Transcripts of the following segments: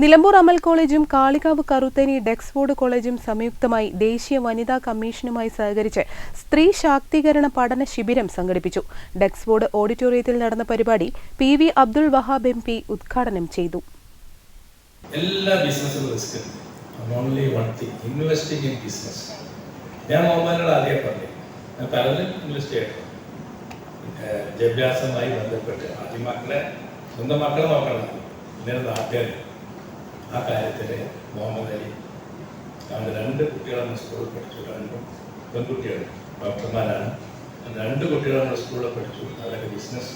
നിലമ്പൂർ അമൽ കോളേജും കാളികാവ് കറുത്തേനി ഡെക്സ്ഫോർഡ് കോളേജും സംയുക്തമായി ദേശീയ വനിതാ കമ്മീഷനുമായി സഹകരിച്ച് സ്ത്രീ ശാക്തീകരണ പഠന ശിബിരം സംഘടിപ്പിച്ചു. ഡെക്സ്ഫോർഡ് ഓഡിറ്റോറിയത്തിൽ നടന്ന പരിപാടി P V Abdul Wahab M P ഉദ്ഘാടനം ചെയ്തു. എല്ലാ ഓൺലി വൺ ബിസിനസ് ഞാൻ ആദ്യം ഞാൻ ചെയ്യണം. ബന്ധപ്പെട്ട് ആദ്യം മക്കളെ സ്വന്തം മക്കളെ നോക്കണം. പിന്നെ നാട്ടുകാർ ആ കാര്യത്തിൽ മുഹമ്മദ് അലി അവന്റെ രണ്ട് കുട്ടികളാണ് സ്കൂളിൽ പഠിച്ചു. രണ്ടും പെൺകുട്ടികൾ ഡോക്ടർമാരാണ്. രണ്ട് കുട്ടികളാണ് സ്കൂളിൽ പഠിച്ചു. അവരൊക്കെ ബിസിനസ്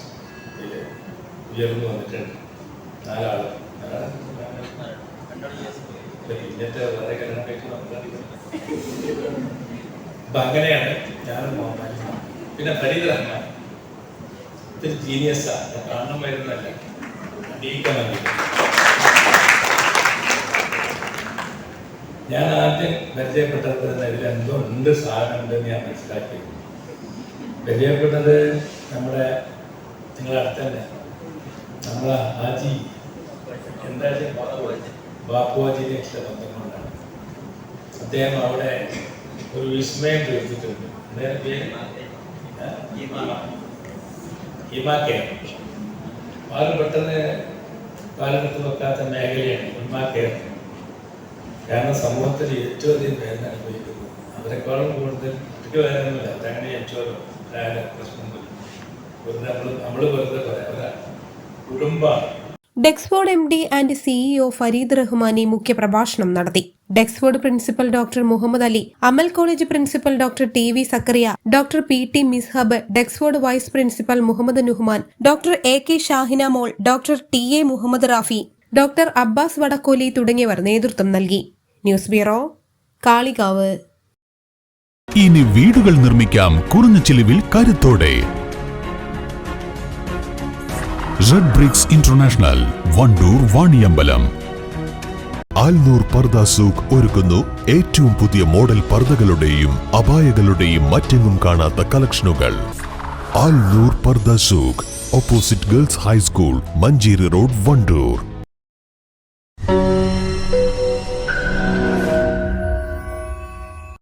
ഉയർന്നു വന്നിട്ടുണ്ട്. നാലാൾ ഇന്നത്തെ വളരെ കല്യാണം നമുക്കറിയാം അപ്പൊ അങ്ങനെയാണ് ഞാൻ മോഹൻലാൽ പിന്നെ ഫരീദ് റഹ്മാൻ ഇത്തിരി ഞാൻ കാണണം വരുന്നല്ല അടിയിക്കാൻ മതി. ഞാൻ ആദ്യം പരിചയപ്പെട്ടത് ഇതിൽ എന്തോ ഉണ്ട് സാധനമുണ്ടെന്ന് ഞാൻ മനസ്സിലാക്കി പരിചയപ്പെട്ടത് നമ്മുടെ നിങ്ങളുടെ അടുത്ത് തന്നെ നമ്മളെ ഹാജി എന്താ ബാപ്പുവാജിനെ ചില ബന്ധം കൊണ്ടാണ്. അദ്ദേഹം അവിടെ ഒരു വിസ്മയം തീർത്തിട്ടുണ്ട്. അദ്ദേഹം പേര്? ഇമാക്കെ ആരും പെട്ടെന്ന് കാലെടുത്ത് വെക്കാത്ത മേഖലയാണ് ഇമാക്കെ കാരണം സമൂഹത്തിൽ ഏറ്റവും അധികം വേദന അനുഭവിക്കുന്നു. അവരെക്കാളും കൂടുതൽ അവർക്ക് വേദനയൊന്നുമില്ല. അതങ്ങനെ ഏറ്റവും പ്രശ്നമൊന്നുമില്ല വെറുതെ നമ്മൾ നമ്മൾ വെറുതെ പറയാം. കുടുംബമാണ്. Dexford M D and CEO Fareed Rahmani മുഖ്യപ്രഭാഷണം നടത്തി. Dexford principal doctor Muhammad Ali Amal college principal doctor T V Sakkariya doctor P T Mishab Dexford vice principal Muhammad Nuhman doctor A K Shahina Mol doctor T A Muhammad Rafi doctor Abbas Vadakkoli തുടങ്ങിയവർ നേതൃത്വം നൽകി. News bureau Kalikavu. ഇനി വീടുകൾ നിർമ്മിക്കാം കുറഞ്ഞ ചിലവിൽ കരുത്തോടെ. Red bricks international Wandoor Vaniyambalam. Alnoor Parda Souq ഒരുക്കുന്നു ഏറ്റവും പുതിയ മോഡൽ പർദകളുടെയും അപായകളുടെയും മറ്റെങ്ങും കാണാത്ത കളക്ഷനുകൾ. Alnoor Pardha Souq opposite girls high school Manjeri road Wandoor.